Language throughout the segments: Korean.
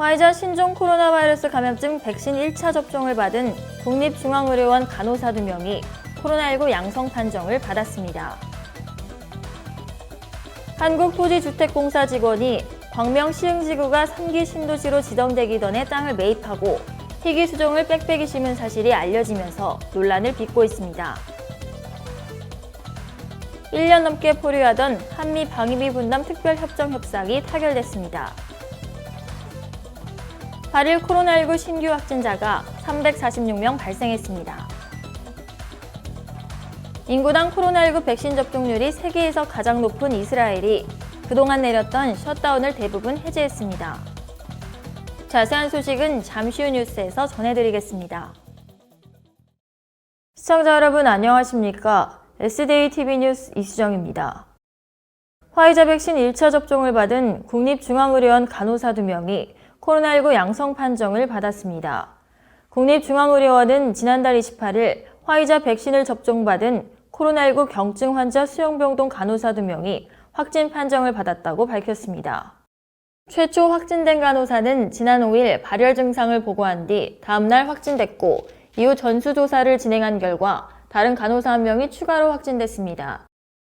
화이자 신종 코로나 바이러스 감염증 백신 1차 접종을 받은 국립중앙의료원 간호사 2명이 코로나19 양성 판정을 받았습니다. 한국토지주택공사 직원이 광명 시흥지구가 3기 신도시로 지정되기 전에 땅을 매입하고 희귀 수종을 빽빽이 심은 사실이 알려지면서 논란을 빚고 있습니다. 1년 넘게 포류하던 한미 방위비 분담 특별협정 협상이 타결됐습니다. 8일 코로나19 신규 확진자가 346명 발생했습니다. 인구당 코로나19 백신 접종률이 세계에서 가장 높은 이스라엘이 그동안 내렸던 셧다운을 대부분 해제했습니다. 자세한 소식은 잠시 후 뉴스에서 전해드리겠습니다. 시청자 여러분 안녕하십니까? SDA TV 뉴스 이수정입니다. 화이자 백신 1차 접종을 받은 국립중앙의료원 간호사 2명이 코로나19 양성 판정을 받았습니다. 국립중앙의료원은 지난달 28일 화이자 백신을 접종받은 코로나19 경증 환자 수용병동 간호사 2명이 확진 판정을 받았다고 밝혔습니다. 최초 확진된 간호사는 지난 5일 발열 증상을 보고한 뒤 다음날 확진됐고 이후 전수조사를 진행한 결과 다른 간호사 한 명이 추가로 확진됐습니다.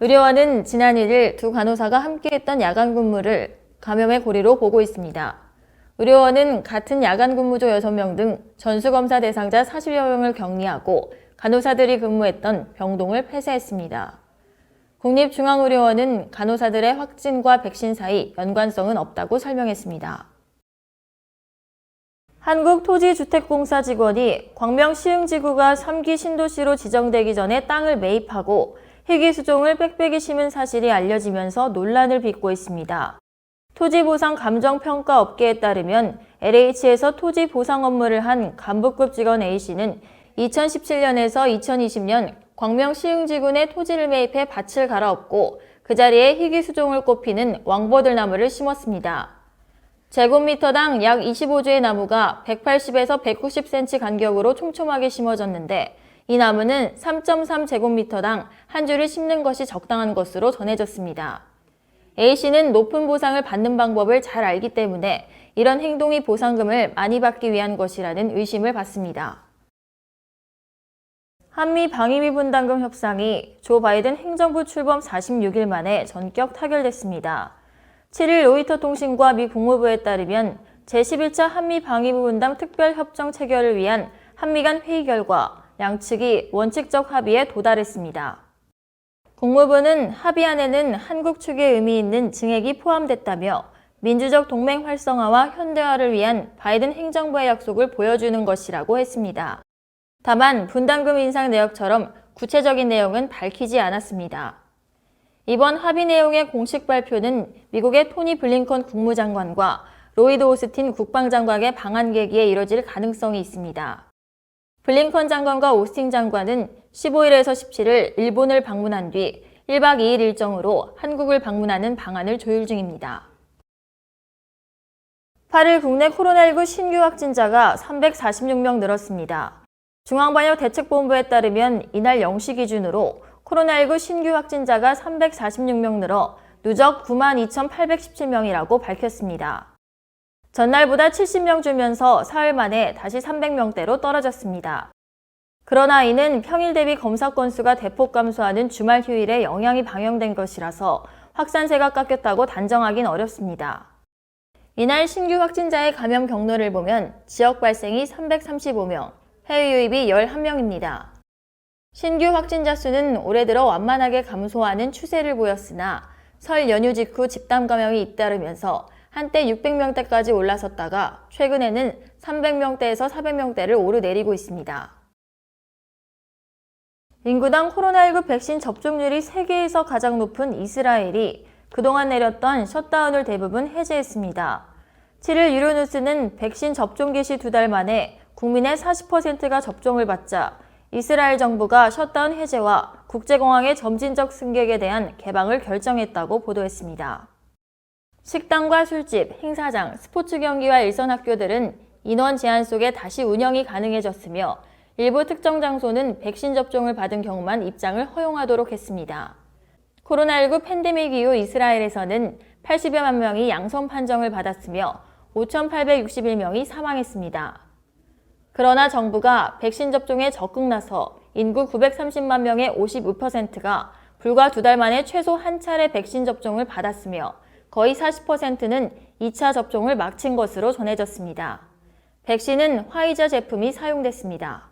의료원은 지난 1일 두 간호사가 함께했던 야간 근무를 감염의 고리로 보고 있습니다. 의료원은 같은 야간 근무조 6명 등 전수검사 대상자 40여 명을 격리하고 간호사들이 근무했던 병동을 폐쇄했습니다. 국립중앙의료원은 간호사들의 확진과 백신 사이 연관성은 없다고 설명했습니다. 한국토지주택공사 직원이 광명 시흥지구가 3기 신도시로 지정되기 전에 땅을 매입하고 희귀 수종을 빽빽이 심은 사실이 알려지면서 논란을 빚고 있습니다. 토지보상 감정평가 업계에 따르면 LH에서 토지 보상 업무를 한 간부급 직원 A씨는 2017년에서 2020년 광명 시흥지군에 토지를 매입해 밭을 갈아엎고 그 자리에 희귀 수종을 꼽히는 왕버들나무를 심었습니다. 제곱미터당 약 25주의 나무가 180에서 190cm 간격으로 촘촘하게 심어졌는데 이 나무는 3.3제곱미터당 한 줄을 심는 것이 적당한 것으로 전해졌습니다. A씨는 높은 보상을 받는 방법을 잘 알기 때문에 이런 행동이 보상금을 많이 받기 위한 것이라는 의심을 받습니다. 한미 방위비 분담금 협상이 조 바이든 행정부 출범 46일 만에 전격 타결됐습니다. 7일 로이터 통신과 미 국무부에 따르면 제11차 한미 방위비 분담 특별 협정 체결을 위한 한미 간 회의 결과 양측이 원칙적 합의에 도달했습니다. 국무부는 합의안에는 한국 측에 의미 있는 증액이 포함됐다며 민주적 동맹 활성화와 현대화를 위한 바이든 행정부의 약속을 보여주는 것이라고 했습니다. 다만 분담금 인상 내역처럼 구체적인 내용은 밝히지 않았습니다. 이번 합의 내용의 공식 발표는 미국의 토니 블링컨 국무장관과 로이드 오스틴 국방장관의 방한 계기에 이뤄질 가능성이 있습니다. 블링컨 장관과 오스틴 장관은 15일에서 17일 일본을 방문한 뒤 1박 2일 일정으로 한국을 방문하는 방안을 조율 중입니다. 8일 국내 코로나19 신규 확진자가 346명 늘었습니다. 중앙방역대책본부에 따르면 이날 0시 기준으로 코로나19 신규 확진자가 346명 늘어 누적 92,817명이라고 밝혔습니다. 전날보다 70명 줄면서 사흘 만에 다시 300명대로 떨어졌습니다. 그러나 이는 평일 대비 검사 건수가 대폭 감소하는 주말 휴일에 영향이 방영된 것이라서 확산세가 깎였다고 단정하긴 어렵습니다. 이날 신규 확진자의 감염 경로를 보면 지역 발생이 335명, 해외 유입이 11명입니다. 신규 확진자 수는 올해 들어 완만하게 감소하는 추세를 보였으나 설 연휴 직후 집단 감염이 잇따르면서 한때 600명대까지 올라섰다가 최근에는 300명대에서 400명대를 오르내리고 있습니다. 인구당 코로나19 백신 접종률이 세계에서 가장 높은 이스라엘이 그동안 내렸던 셧다운을 대부분 해제했습니다. 7일 유로뉴스는 백신 접종 개시 두 달 만에 국민의 40%가 접종을 받자 이스라엘 정부가 셧다운 해제와 국제공항의 점진적 승객에 대한 개방을 결정했다고 보도했습니다. 식당과 술집, 행사장, 스포츠 경기와 일선 학교들은 인원 제한 속에 다시 운영이 가능해졌으며 일부 특정 장소는 백신 접종을 받은 경우만 입장을 허용하도록 했습니다. 코로나19 팬데믹 이후 이스라엘에서는 80여만 명이 양성 판정을 받았으며 5,861명이 사망했습니다. 그러나 정부가 백신 접종에 적극 나서 인구 930만 명의 55%가 불과 두 달 만에 최소 한 차례 백신 접종을 받았으며 거의 40%는 2차 접종을 마친 것으로 전해졌습니다. 백신은 화이자 제품이 사용됐습니다.